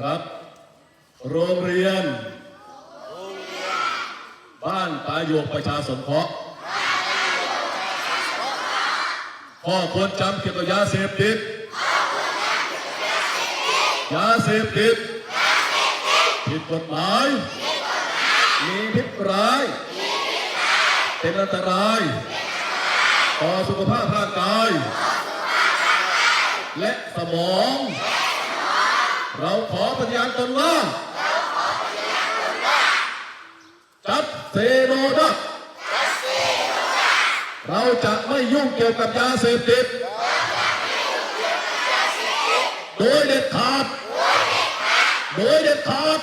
ครับ โรงเรียน บ้านตาโยกประชาสงเคราะห์ข้อควรจำเกี่ยวกับยาเสพติด ยาเสพติด ผิดกฎหมาย มีพิษร้าย เป็นอันตราย ต่อสุขภาพร่างกาย และสมอง เราขอปฏิญาณตนว่า จัดเซโนดักเราจะไม่ยุ่งเกี่ยวกับยาเสพติด โดยเด็ดขาด โดยเด็ดขาด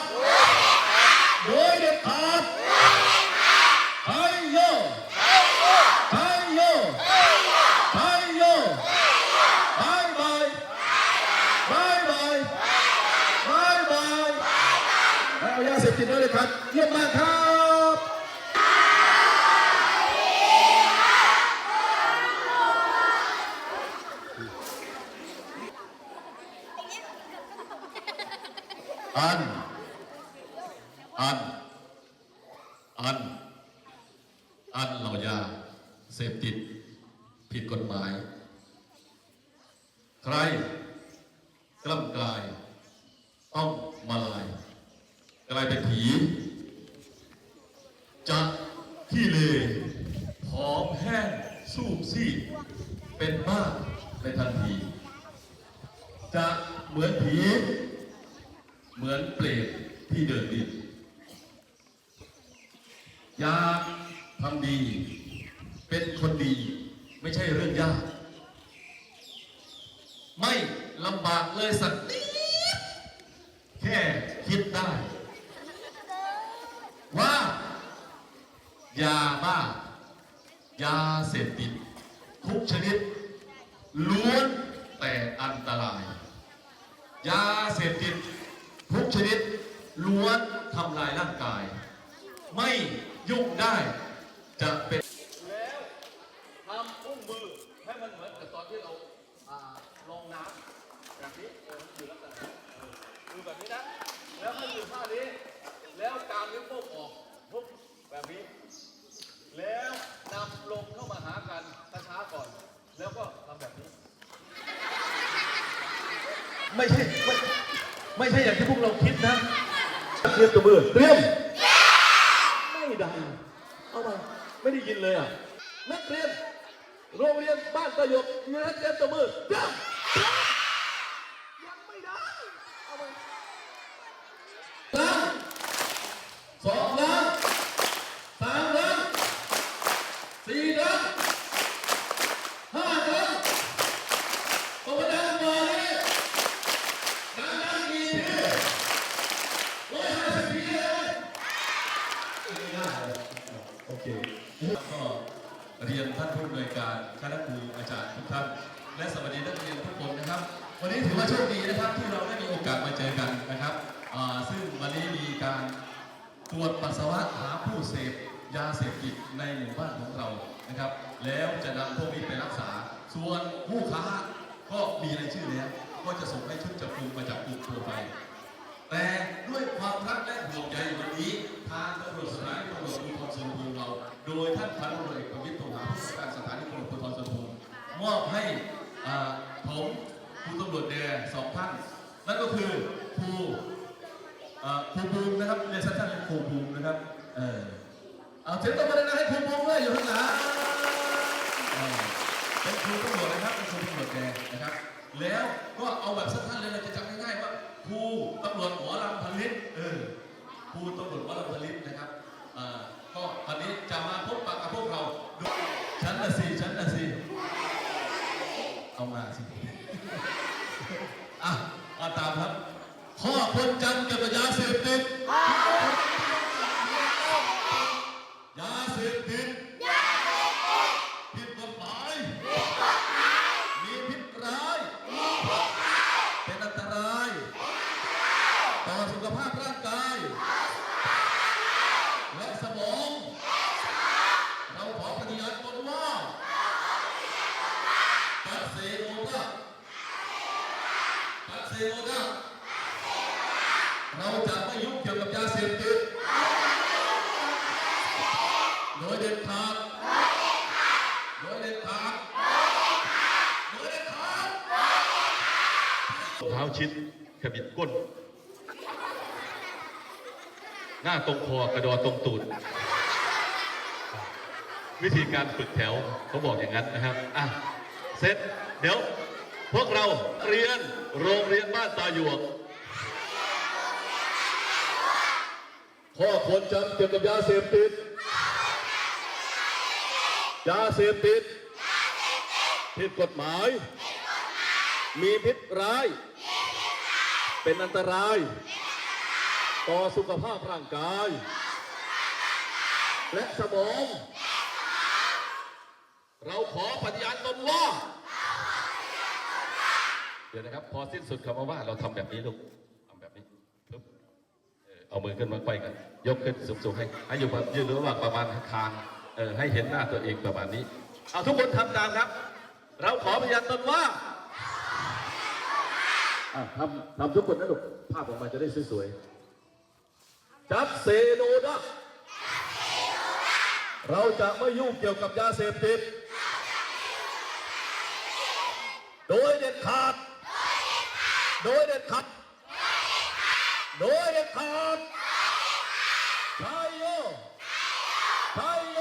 โดยเด็ดขาดไทยโยไทยโยไทยโยบายบายบายบายบายบายแล้วยาเสพติดด้วยเลยครับ เยี่ยมมากครับ อัน อัน อัน อันเหล่ายาเสพติด ผิดกฎหมาย ใครกล้ำกาย ต้องมาลายกลายเป็นผีจะขี้เลผอมแห้งสูบซีดเป็นบ้าในทันที จะเหมือนผี เหมือนเปรตที่เดินดินอยากทำดี เป็นคนดี ไม่ใช่เรื่องยาก ไม่ลำบากเลยสักนิด แค่คิดได้ ว่ายาบ้ายาเสพติด ทุกชนิด ล้วนแต่อันตราย ยาเสพติด ชนิด ล้วนทำลายร่างกาย ไม่ยุ่งได้จะเป็นแล้วทำอุ้งมือให้มันเหมือนกับตอนที่เราอ่าลงน้ำแบบนี้ออมันอยู่ลักษณะนี้เออมือแบบนี้นะ แล้วให้อยู่ท่านี้ แล้วกางนิ้วโป้งออกปุ๊บแบบนี้ แล้วนำลงเข้ามาหากันช้าๆก่อน แล้วก็ทำแบบนี้ ไม่ใช่ ไม่ไม่ใช่อย่างที่พวกเราคิดนะเตรียมตัวมือเตรียมไม่ดังเอามาไม่ได้ยินเลยอะนักเรียนโรงเรียนบ้านตะยกมีนักเรียนตัวมือเริ่มยังไม่ได้ เอามา ล้านสองล้านสามล้านสี่ล้านห้าล้านโอ้ดังมาเลยดังดังกี่ทีร้อยห้าสิบทีเลยไม่ได้โอเคก็เรียนท่านผู้อำนวยการคณะครูอาจารย์ทุกท่าน และสวัสดีนักเรียนทุกคนนะครับ วันนี้ถือว่าโชคดีนะครับที่เราได้มีโอกาสมาเจอกันนะครับซึ่งวันนี้มีการตรวจปัสสาวะหาผู้เสพยาเสพติดในหมู่บ้านของเรานะครับ แล้วจะนำพวกนี้ไปรักษา ส่วนผู้ค้าก็มีรายชื่อแล้วก็จะส่งให้ชุดจับกลุ่มมาจับกลุ่มตัวไป แต่ด้วยความรักและห่วงใยวันนี้ทางตำรวจสถานีตำรวจภูธรสุนทรเรา โดยท่านพันตำรวจเอกประวิตรโทหาผู้การสถานีตำรวจภูธรสุนทรมอบให้ผม ครูตำรวจแดงสองท่าน นั่นก็คือครูอ่าครูภูมินะครับเรียนสั้นๆเป็นครูภูมินะครับ เออเอาเสียงตบมือดังๆให้ครูภูมิด้วยอยู่ข้างหลังเป็นครูตำรวจนะครับเป็นครูตำรวจแดงนะครับ แล้วก็เอาแบบสั้นๆเลยเราจะจำง่ายๆว่าครูตำรวจหมอลำผลิตเออครูตำรวจหมอลำผลิตนะครับอ่าก็ตอนนี้จะมาพบปะกับพวกเราดูชั้นละสี่ชั้นละสี่เอามาสิ อะอาตามครับ ข้อควรจำเกี่ยวกับยาเสพติดยาเสพติดผิดกฎหมายมีพิษร้ายเป็นอันตรายต่อสุขภาพร่างกายและสมองเราขอปฏิญาณตนว่าตัดเซโนกา ตัดเซโนกาเราจะไม่ยุ่งเกี่ยวกับยาเสพติดโดยเด็ดขาดโดยเด็ดขาดโดยเด็ดขาดเท้าชิดขบิดก้น หน้าตรงคอกระดอตรงตูดวิธีการฝึกแถวเขาบอกอย่างนั้นนะครับ อะ เสร็จ เดี๋ยว พวกเราเรียนโรงเรียนบ้านตาหยวกข้อควรจำเกี่ยวกับยาเสพติด ยาเสพติด ผิดกฎหมาย มีพิษร้าย เป็นอันตราย ต่อสุขภาพร่างกาย และสมอง เราขอปฏิญาณตนว่า เดี๋ยวนะครับ พอสิ้นสุดคำว่าว่าเราทำแบบนี้ลูกทำแบบนี้ปึ๊บเออเอามือขึ้นมาไปกัน ยกขึ้นสูงๆให้ให้อยู่แบบยืนระหว่างประมาณคางเออให้เห็นหน้าตัวเองประมาณนี้ เอาทุกคนทำตามครับ เราขอพยานตนว่าอะทำทำทุกคนนะลูกภาพออกมาจะได้สวยๆจับเซโนดะเราจะไม่ยุ่งเกี่ยวกับยาเสพติดโดยเด็ดขาด โดยเด็ดขาดโดยเด็ดขาดชายโยชายโย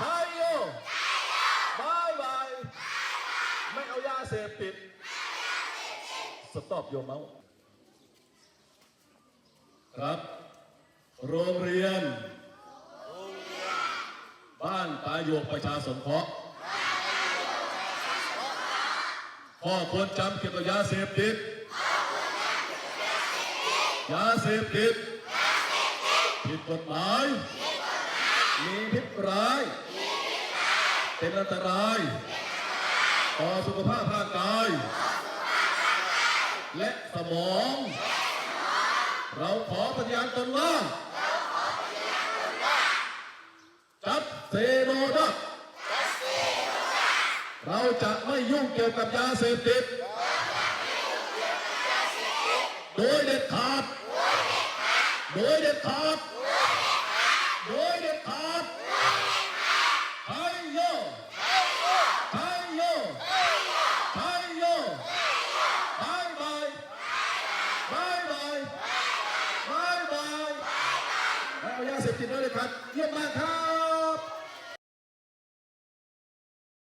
ชายโยบายบายไม่เอายาเสพติดสต็อปโยเมาครับ โรงเรียน บ้านตาโยกประชาสงเคราะห์ ข้อควรจำเกี่ยวกับยาเสพติดยาเสพติดผิดกฎหมาย มีพิษร้าย เป็นอันตราย ต่อสุขภาพร่างกาย และสมอง เราขอปฏิญาณตนว่าจับเซโนดัก เราจะไม่ยุ่งเกี่ยวกับยาเสพติด โดยเด็ดขาด โดยเด็ดขาด